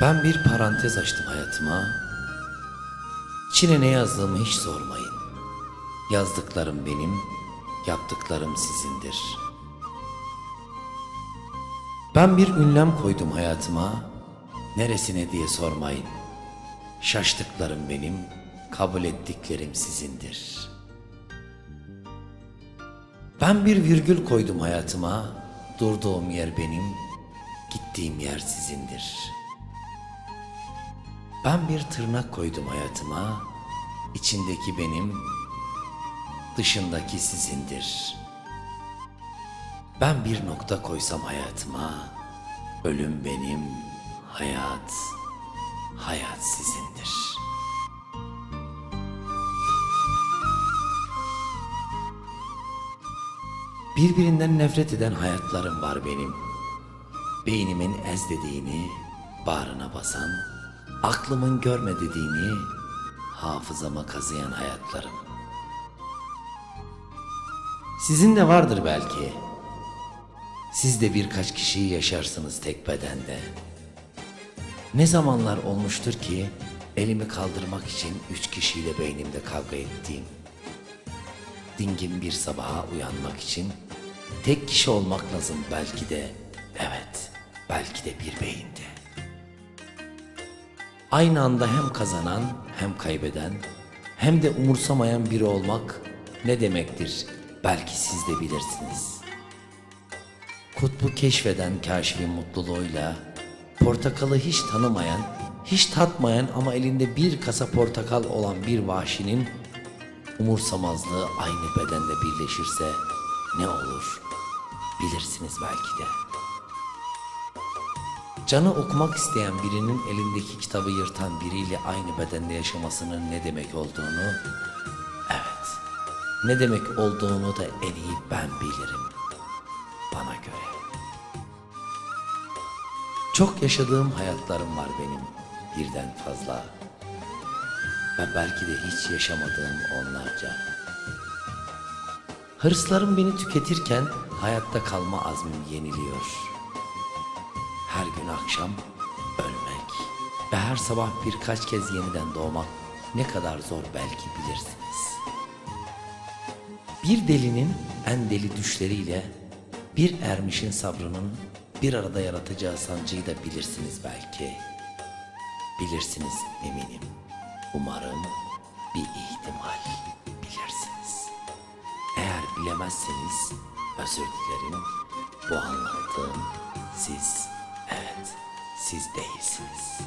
Ben bir parantez açtım hayatıma. İçine ne yazdığımı hiç sormayın. Yazdıklarım benim, yaptıklarım sizindir. Ben bir ünlem koydum hayatıma. Neresine diye sormayın. Şaştıklarım benim, kabul ettiklerim sizindir. Ben bir virgül koydum hayatıma. Durduğum yer benim, gittiğim yer sizindir. Ben bir tırnak koydum hayatıma. içindeki benim, dışındaki sizindir. Ben bir nokta koysam hayatıma, ölüm benim, hayat, hayat sizindir. Birbirinden nefret eden hayatlarım var benim. Beynimin ez dediğini bağrına basan, aklımın görme dediğini hafızama kazıyan hayatlarım. Sizin de vardır belki. Siz de birkaç kişiyi yaşarsınız tek bedende. Ne zamanlar olmuştur ki elimi kaldırmak için üç kişiyle beynimde kavga ettiğim. Dingin bir sabaha uyanmak için tek kişi olmak lazım belki de. Evet, belki de bir beyinde. Aynı anda hem kazanan hem kaybeden hem de umursamayan biri olmak ne demektir? Belki siz de bilirsiniz. Kutbu keşfeden kaşifin mutluluğuyla portakalı hiç tanımayan, hiç tatmayan ama elinde bir kasa portakal olan bir vahşinin umursamazlığı aynı bedende birleşirse ne olur? Bilirsiniz belki de. Canı okumak isteyen birinin elindeki kitabı yırtan biriyle aynı bedende yaşamasının ne demek olduğunu, evet, ne demek olduğunu da en iyi ben bilirim. Bana göre. Çok yaşadığım hayatlarım var benim, birden fazla. Ve belki de hiç yaşamadığım onlarca. Hırslarım beni tüketirken hayatta kalma azmim yeniliyor. Her gün akşam ölmek ve her sabah birkaç kez yeniden doğmak ne kadar zor belki bilirsiniz. Bir delinin en deli düşleriyle bir ermişin sabrının bir arada yaratacağı sancıyı da bilirsiniz belki. Bilirsiniz eminim. Umarım bir ihtimal bilirsiniz. Eğer bilemezseniz özür dilerim. Bu anlattığım siz, evet siz değilsiniz.